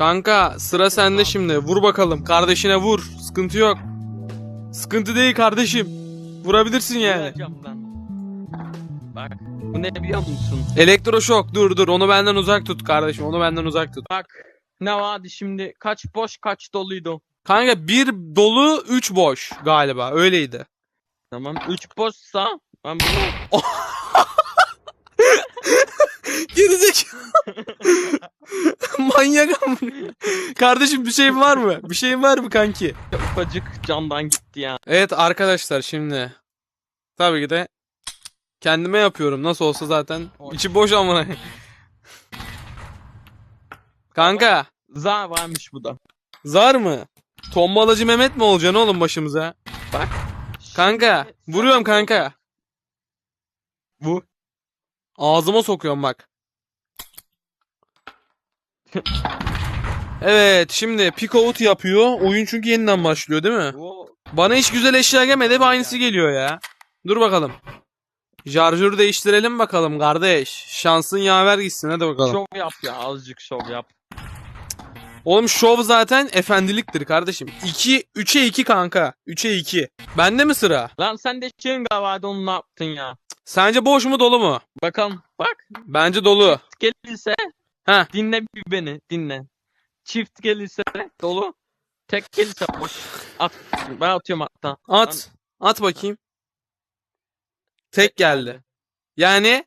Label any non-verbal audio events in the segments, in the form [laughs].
Kanka sıra sende şimdi. Vur bakalım. Kardeşine vur. Sıkıntı yok. Sıkıntı değil kardeşim. Vurabilirsin yani. Bak bu ne biliyor musun? Elektroşok dur dur onu benden uzak tut kardeşim onu benden uzak tut. Bak ne vardı şimdi kaç boş kaç doluydu. Kanka bir dolu üç boş galiba öyleydi. Tamam 3 boşsa ben bunu [laughs] Gerizekalı. [laughs] Manyak ama. Kardeşim bir şeyin var mı? Bir şeyin var mı kanki? ufacık camdan gitti ya. Evet arkadaşlar şimdi. Tabii ki de kendime yapıyorum. Nasıl olsa zaten içi boş amına. Kanka Za varmış bu da. zar mı? Tombalacı Mehmet mi olacaksın oğlum başımıza? Bak. Kanka vuruyorum kanka. Vur. Ağzıma sokuyorum bak. Evet şimdi pick out yapıyor. Oyun çünkü yeniden başlıyor değil mi? Bana hiç güzel eşya gelmedi hep aynısı geliyor ya. Dur bakalım. Şarjörü değiştirelim bakalım kardeş. Şansın yaver gitsin hadi bakalım. şov yap ya azıcık şov yap. Oğlum şov zaten efendiliktir kardeşim. 2 3'e 2 kanka. 3'e 2. Bende mi sıra? Lan sen de Şenga vardı onu ne yaptın ya? Sence boş mu dolu mu? Bakalım bak Bence dolu. gelirse Heh. dinle bir beni dinle. Çift gelirse dolu. Tek gelirse boş. At. Ben atıyorum hatta. At. At bakayım. Tek geldi. Yani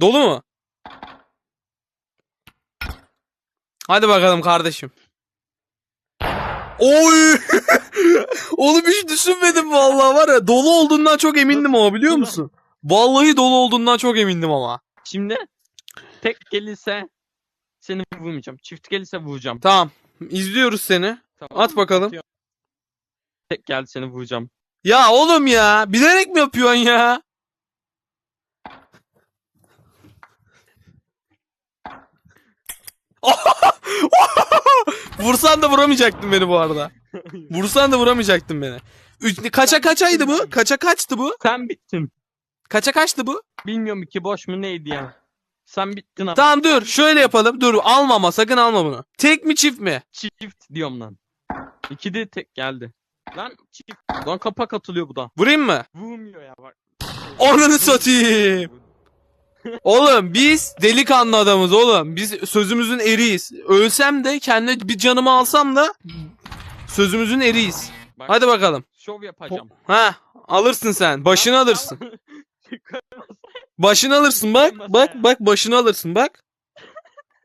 dolu mu? Hadi bakalım kardeşim. Oy! [laughs] Oğlum hiç düşünmedim vallahi var ya. Dolu olduğundan çok emindim ama biliyor musun? Vallahi dolu olduğundan çok emindim ama. Şimdi tek gelirse seni vurmayacağım. Çift gelirse vuracağım. Tamam. izliyoruz seni. Tamam. At bakalım. Tek geldi seni vuracağım. Ya oğlum ya. Bilerek mi yapıyorsun ya? [laughs] Vursan da vuramayacaktın beni bu arada. [laughs] Vursan da vuramayacaktın beni. Üç, kaça kaçaydı bu? Kaça kaçtı bu? Sen bittin. Kaça kaçtı bu? Bilmiyorum iki boş mu neydi ya. Sen bittin ama. Tamam dur şöyle yapalım. Dur alma ama sakın alma bunu. Tek mi çift mi? Çift diyorum lan. İki de tek geldi. Lan çift. Lan kapak atılıyor bu da. Vurayım mı? Vurmuyor ya bak. Ananı satayım. Oğlum biz delikanlı adamız oğlum. Biz sözümüzün eriyiz. Ölsem de kendi bir canımı alsam da sözümüzün eriyiz. Bak, Hadi bakalım. Şov yapacağım. Ha alırsın sen. Başını alırsın. [laughs] Başını alırsın bak. Bak bak başını alırsın bak.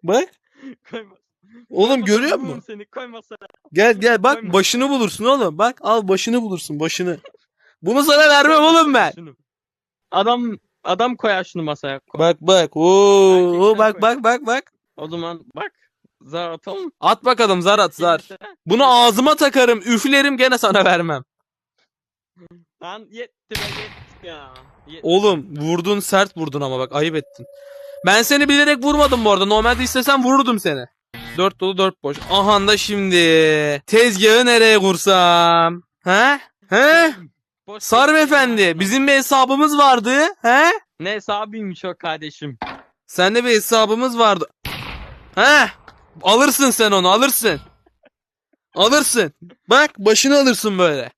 Bak. Oğlum görüyor musun? Seni. Gel gel bak başını bulursun oğlum. Bak al başını bulursun başını. Bunu sana vermem oğlum ben. Adam adam koyar şunu masaya. Koy. Bak bak. Oo, Erkekler bak bak bak bak. O zaman bak. Zar atalım. At bakalım zar at zar. Bunu ağzıma takarım, üflerim gene sana vermem. Lan yetti be yetti ya. Yetti. Oğlum vurdun sert vurdun ama bak ayıp ettin. Ben seni bilerek vurmadım bu arada. Normalde istesem vururdum seni. Dört dolu dört boş. Aha da şimdi. Tezgahı nereye kursam? He? He? Boş ver. efendi. Bizim bir hesabımız vardı. He? Ne hesabıymış o kardeşim. Sende bir hesabımız vardı. He? Alırsın sen onu alırsın. Alırsın. Bak başını alırsın böyle.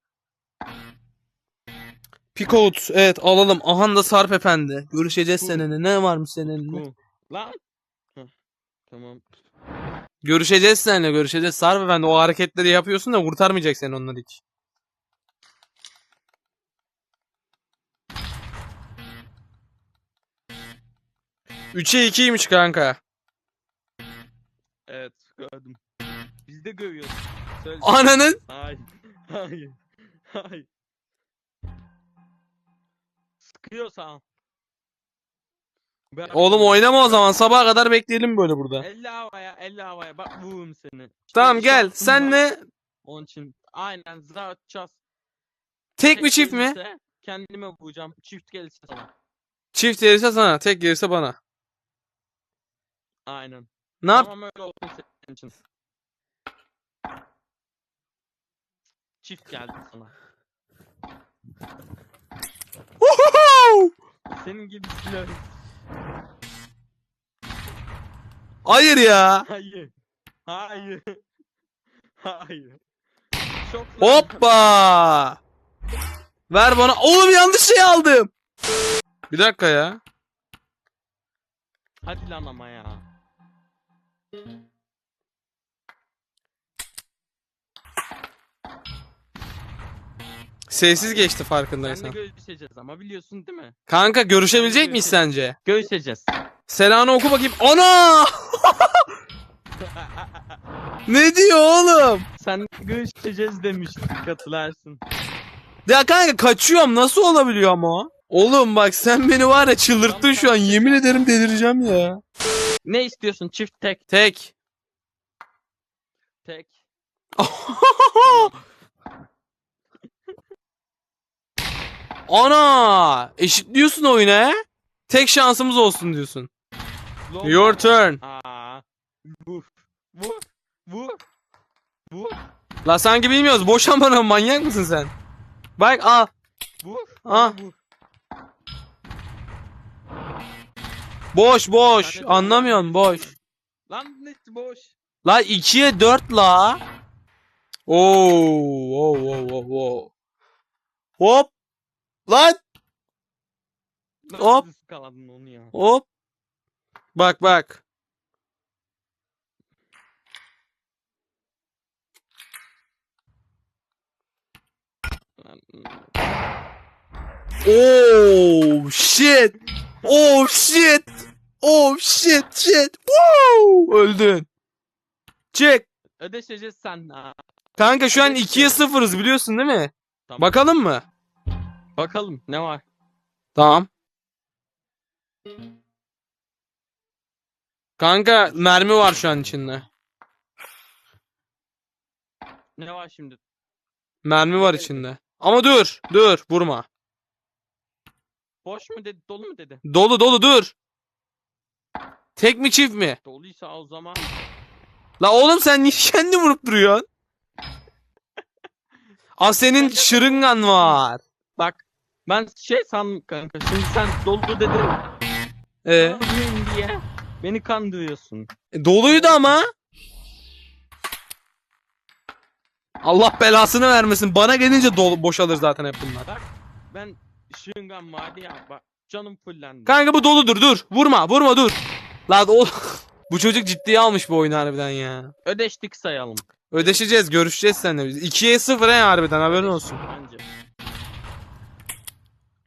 Picot. Evet alalım. Ahan da Sarp efendi. Görüşeceğiz seninle. Ne varmış seninle? Lan. Heh, Tamam. Görüşeceğiz seninle görüşeceğiz. Sarp efendi o hareketleri yapıyorsun da kurtarmayacak seni onlar hiç. Üçe ikiymiş kanka. Evet gördüm. Biz de görüyoruz. Söyle. Ananın. Hayır. Hayır. Hayır. Sıkıyorsa. Ben- Oğlum oynama o zaman. Sabaha kadar bekleyelim böyle burada. Elle havaya, elle havaya. Bak vururum seni. Tamam bir gel. Senle Onun için aynen zar atacağız. tek mi çift mi? Kendime vuracağım. Çift gelirse sana. Çift gelirse sana, tek gelirse bana. Aynen. Ne yap? Tamam öyle olsun senin için. Çift geldi sana. Senin gibisini öyle. Hayır ya. Hayır. Hayır. [laughs] Hayır. Çok Hoppa. Ver bana. Oğlum yanlış şey aldım. Bir dakika ya. Hadi lan ama ya. Sessiz geçti Seninle farkındaysan. görüşeceğiz ama biliyorsun değil mi? Kanka görüşebilecek miyiz sence? Görüşeceğiz. Selanı oku bakayım. Ana! [laughs] ne diyor oğlum? Sen görüşeceğiz demiştik hatırlarsın. Ya kanka kaçıyorum. Nasıl olabiliyor ama o? Oğlum bak sen beni var ya çıldırttın şu an. Yemin ederim delireceğim ya. Ne istiyorsun? Çift tek Tek. tek. [laughs] Ana! Eşitliyorsun oyunu he? Tek şansımız olsun diyorsun. Long Your turn. Aa. Vur. Vur. Vur. Vur. La sanki bilmiyoruz. Boşan bana manyak mısın sen? Bak al. Vur. Ah. Vur. Boş boş. Anlamıyorsun boş. Lan net boş. La 2'ye 4 la. Oo, oo, oo, oo, oo. Hop. Lan Nasıl Hop. ıskaladın onu ya? hop. Bak bak. Oh shit. Oh shit. Oh shit shit. Woo! Öldün. Çık. Ödeşeceğiz sen. Kanka şu an Evet. 2'ye 0'ız biliyorsun değil mi? Tamam. Bakalım mı? Bakalım ne var? Tamam. Kanka mermi var şu an içinde. Ne var şimdi? Mermi var içinde. Ama dur, dur, vurma. Boş mu dedi, dolu mu dedi? Dolu dolu dur. Tek mi çift mi? Doluysa o zaman La oğlum sen niye [laughs] kendi vurup duruyorsun? Aa senin şırıngan var. bak ben şey sandım kanka. Şimdi sen dolu dedin. Ee, Doluyum diye beni kandırıyorsun. e, doluydu ama. Allah belasını vermesin. Bana gelince dolu boşalır zaten hep bunlar. Ben şırıngan vardı ya bak canım fullendi. Kanka bu doludur dur. Vurma vurma dur. La o... [laughs] bu çocuk ciddiye almış bu oyunu harbiden ya. Ödeştik sayalım. Ödeşeceğiz görüşeceğiz seninle biz. 2'ye 0 he harbiden haberin olsun. Bence.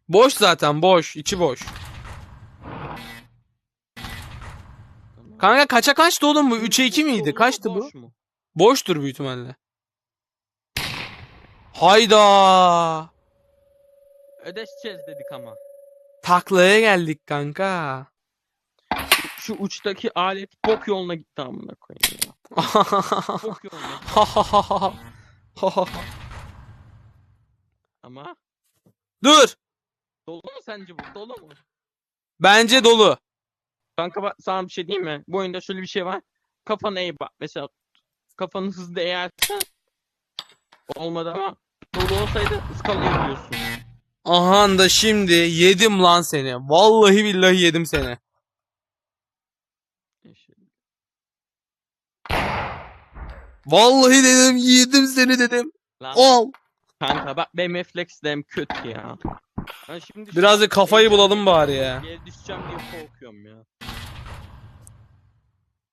Boş zaten boş. içi boş. Kanka kaça kaçtı oğlum bu? Dolu 3'e 2 mu, miydi? Kaçtı bu? boş mu? Boştur büyük ihtimalle. Hayda. Ödeşeceğiz dedik ama. Taklaya geldik kanka. Şu uçtaki alet bok yoluna gitti amına koyayım ya. [laughs] Bok yoluna. Ama Dur. dolu mu sence bu? Dolu mu? Bence dolu. Kanka bak sana bir şey diyeyim mi? Bu oyunda şöyle bir şey var. Kafana eğ bak. Mesela kafanı hızlı eğersen olmadı ama dolu olsaydı ıskalayabiliyorsun. Aha da şimdi yedim lan seni. Vallahi billahi yedim seni. Vallahi dedim yedim seni dedim. Lan Al. kanka bak benim reflekslerim kötü ya. Ben şimdi Biraz da kafayı bulalım bari ya. Geri düşeceğim diye korkuyorum ya.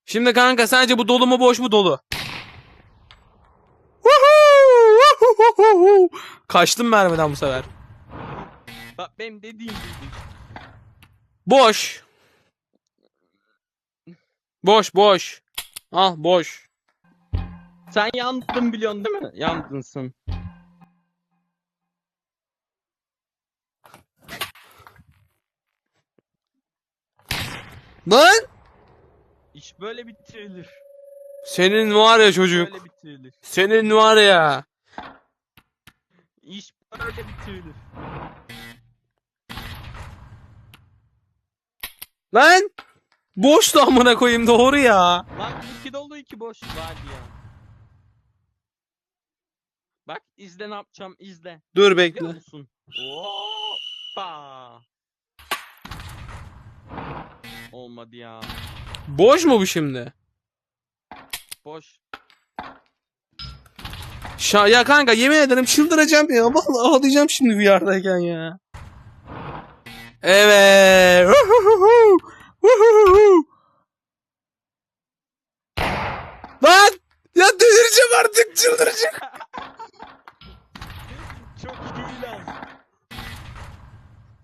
Şimdi kanka sence bu dolu mu boş mu dolu? Kaçtım mermiden bu sefer. Benim dediğim gibi. Boş. Boş boş. Al boş. Sen yandın biliyorsun değil mi? Yandınsın. Lan! İş böyle bitirilir. Senin var ya çocuk. Böyle bitirilir. Senin var ya. İş böyle bitirilir. Lan! Boş da amına koyayım doğru ya. Lan iki dolu iki boş vardı ya. Bak izle ne yapacağım izle. Dur Biliyor bekle. musun? Hoppa. Olmadı ya. Boş mu bu şimdi? Boş. Şa ya kanka yemin ederim çıldıracağım ya. Vallahi ağlayacağım şimdi VR'dayken ya. Evet. Uhuhuhu. Uhuhuhu. Lan! Ya delireceğim artık çıldıracağım. Çok iyi lan.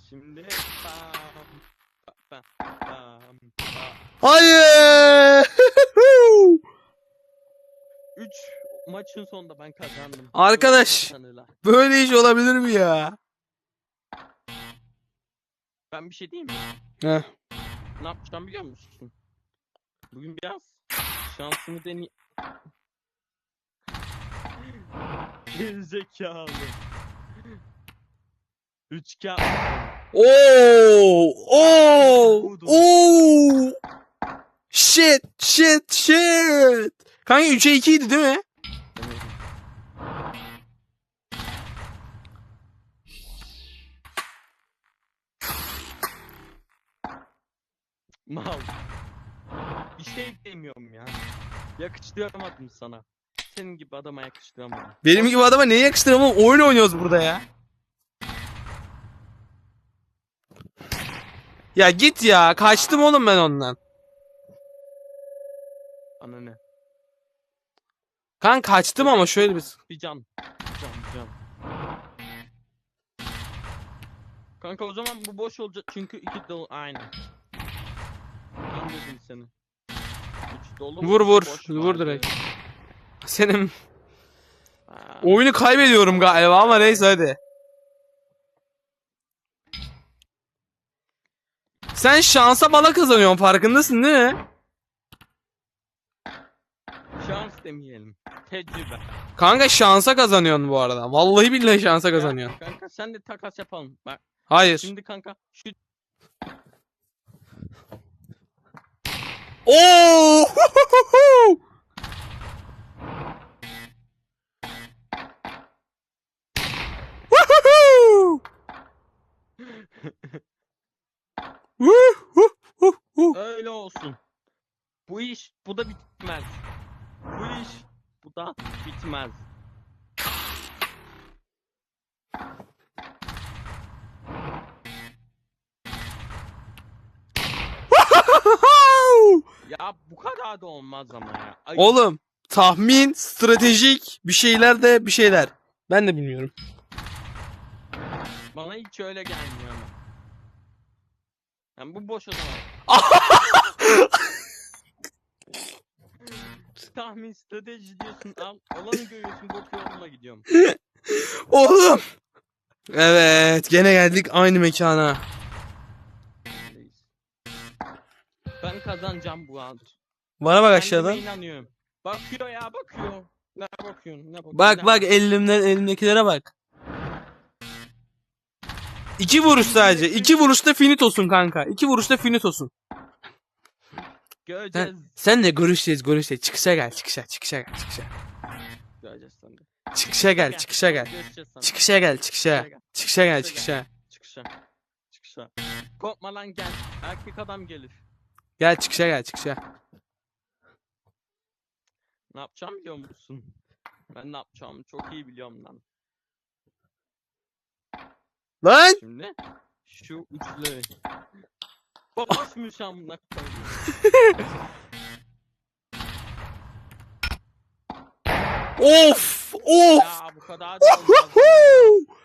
Şimdi bam bam bam bam. Hayır. [laughs] 3 maçın sonunda ben kazandım. Arkadaş. Böyle iş olabilir mi ya? Ben bir şey diyeyim mi? Heh. Ne yapacağım biliyor musun? Bugün biraz şansımı deney... [laughs] Gerizekalı. Üç kağıt. Oo! Oo! Oo! Shit, shit, shit. Kanka 3'e 2 idi değil mi? Mal. Bir şey demiyorum ya. Yakıştıramadım sana. Senin gibi adama yakıştıramadım. Benim gibi adama neyi yakıştıralım oğlum? Oyun oynuyoruz burada ya. Ya git ya. Kaçtım oğlum ben ondan. Ana ne? Kan kaçtım ama şöyle bir... Bir can. Bir can, bir can. Kanka o zaman bu boş olacak çünkü iki dolu aynen. Anladım seni. Üç dolu Vur, vur. boş Vur direkt. Senin Ha, oyunu kaybediyorum galiba ama neyse hadi. Sen şansa bala kazanıyorsun farkındasın değil mi? Şans demeyelim. Tecrübe. Kanka şansa kazanıyorsun bu arada. Vallahi billahi şansa kazanıyorsun. Ya, kanka sen de takas yapalım. Bak Hayır. şimdi kanka şu [laughs] Oo! Woohoo! Woohoo! öyle olsun. Bu iş bu da bitmez. Bu da bitmez. [laughs] Ya bu kadar da olmaz ama ya. Ay, Oğlum tahmin, stratejik bir şeyler de bir şeyler. Ben de bilmiyorum. Bana hiç öyle gelmiyor ama. Yani bu boş zaman. [laughs] Tahmin strateji diyorsun al. Olanı görüyorsun bok yoluna gidiyorum. [laughs] Oğlum. Evet gene geldik aynı mekana. Ben kazanacağım bu round. Bana bak Kendime aşağıdan. inanıyorum. Bakıyor ya bakıyor. Ne bakıyorsun? Ne bakıyorsun? Bak ne bak elimden elimdekilere bak. İki vuruş sadece. İki vuruşta finitosun kanka. İki vuruşta finitosun. Göreceğiz. Sen de görüşeceğiz görüşeceğiz. Çıkışa gel çıkışa çıkışa gel çıkışa. Göreceğiz de. Çıkışa gel çıkışa gel. Görüşeceğiz. Çıkışa gel çıkışa. Çıkışa gel çıkışa. Çıkışa. Çıkışa. Korkma lan gel. Erkek adam gelir. Gel çıkışa gel çıkışa. Ne yapacağım biliyor musun? Ben ne yapacağımı çok iyi biliyorum lan. Lan! Şimdi şu uçları. Boşmuş amına koyayım. Of! Of! Ya bu kadar da olmaz ama ya.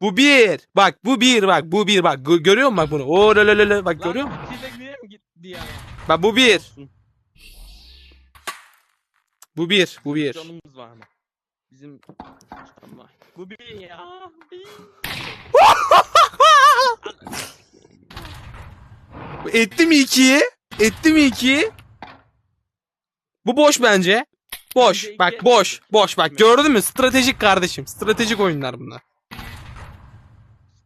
Bu bir. Bak bu bir bak bu bir bak. Gö- görüyor musun bak bunu? Oo la la la. Bak görüyor musun? Lan ikide güne mi gitti ya? Bak bu bir. Olsun. Bu bir. Bu bir. Canımız var mı? Bizim var. Bu bir ya. Bir. [laughs] Etti mi ikiyi? Etti mi ikiyi? Bu boş bence. Boş. Bence Bak iki boş. Boş. Bak gördün mü? Stratejik kardeşim. Stratejik oyunlar bunlar.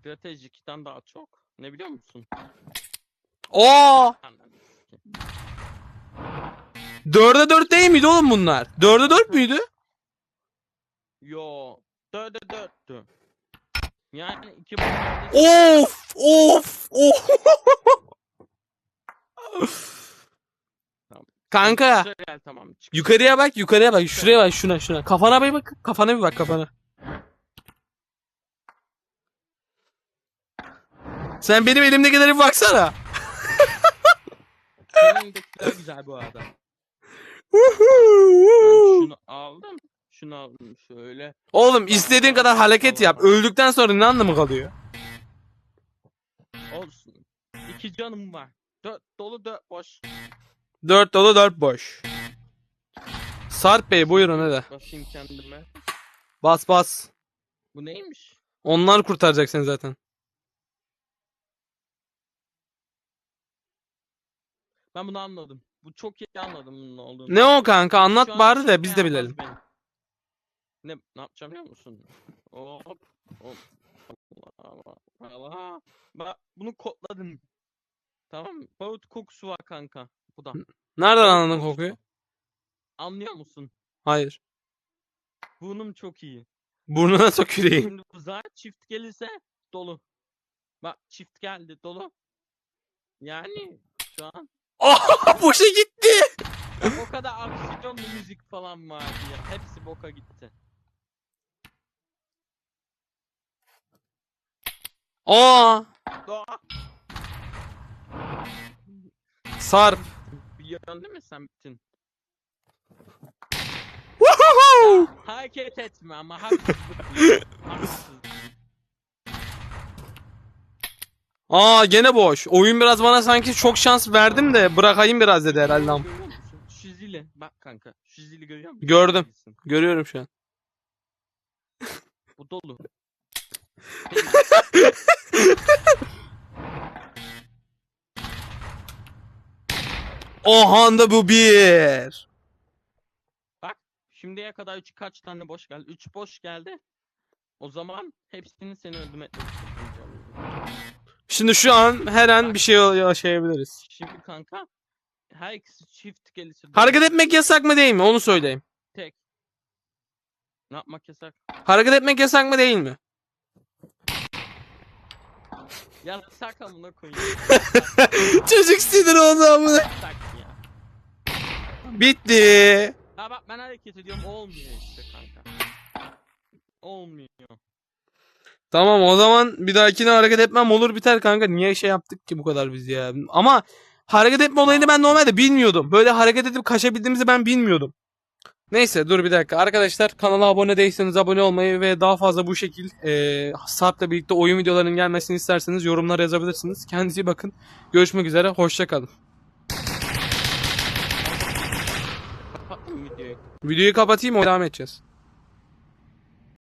Stratejikten daha çok. Ne biliyor musun? Oo! Dörde dört değil miydi oğlum bunlar? Dörde dört müydü? Yo. Dörde dörttü. Yani iki Of! Of! Of! Kanka Güzel, tamam. Çık. yukarıya bak yukarıya bak şuraya bak şuna şuna. Kafana bir bak kafana bir bak kafana. Sen benim elimdekilere bir baksana. Senin güzel bu arada. Ben şunu aldım. Şunu aldım şöyle. Oğlum istediğin kadar hareket yap. Öldükten sonra ne anlamı kalıyor? Olsun. İki canım var. Dört dolu dört boş. Dört dolu dört boş. Sarp Bey buyurun hadi. Basayım kendime. Bas bas. Bu neymiş? Onlar kurtaracak seni zaten. Ben bunu anladım. Bu çok iyi anladım bunun ne olduğunu. Ne o kanka anlat Şu an bari de biz de yapmaz bilelim. beni. Ne, ne yapacağım biliyor musun? Hop. Hop. Allah Allah. Bak bunu kodladım. Tamam mı? Balık kokusu var kanka. Bu da. Nereden anladın kokuyu? Anlıyor musun? Hayır. Burnum çok iyi. Burnuna tüküreyim. Şimdi uzağa çift gelirse dolu. Bak çift geldi dolu. Yani şu an Oh [laughs] boşa gitti. o kadar aksiyonlu müzik falan vardı ya. Hepsi boka gitti. Aa Doğa. Sarp. Değil mi sen bütün? Woohoo! Hareket etme ama haksızlık. Aa gene boş. Oyun biraz bana sanki çok şans verdim de bırakayım biraz dedi herhalde. am- Görüyor musun? Şu zili. Bak kanka. Şu zili görüyor musun? Gördüm. Görüyorum şu an. Bu dolu. Oha da bu bir. Bak şimdiye kadar üç kaç tane boş geldi? Üç boş geldi. O zaman hepsini seni öldürmek. Şimdi şu an her an bir şey yaşayabiliriz. Şimdi kanka her ikisi çift gelirse dolu. Hareket etmek yasak mı değil mi? Onu söyleyeyim. tek. Ne yapmak yasak? Hareket etmek yasak mı değil mi? Yasak amına koyayım. [laughs] Çocuk sinir oldu amına. Ya. Bitti. Ha bak ben hareket ediyorum olmuyor işte kanka. Olmuyor. Tamam o zaman bir dahakine hareket etmem olur biter kanka. Niye şey yaptık ki bu kadar biz ya? Ama hareket etme olayını ben normalde bilmiyordum. Böyle hareket edip kaçabildiğimizi ben bilmiyordum. Neyse dur bir dakika. Arkadaşlar kanala abone değilseniz abone olmayı ve daha fazla bu şekil e, Sarp'la birlikte oyun videolarının gelmesini isterseniz yorumlara yazabilirsiniz. Kendinize bakın. Görüşmek üzere. Hoşçakalın. Videoyu. Kapatayım o devam edeceğiz.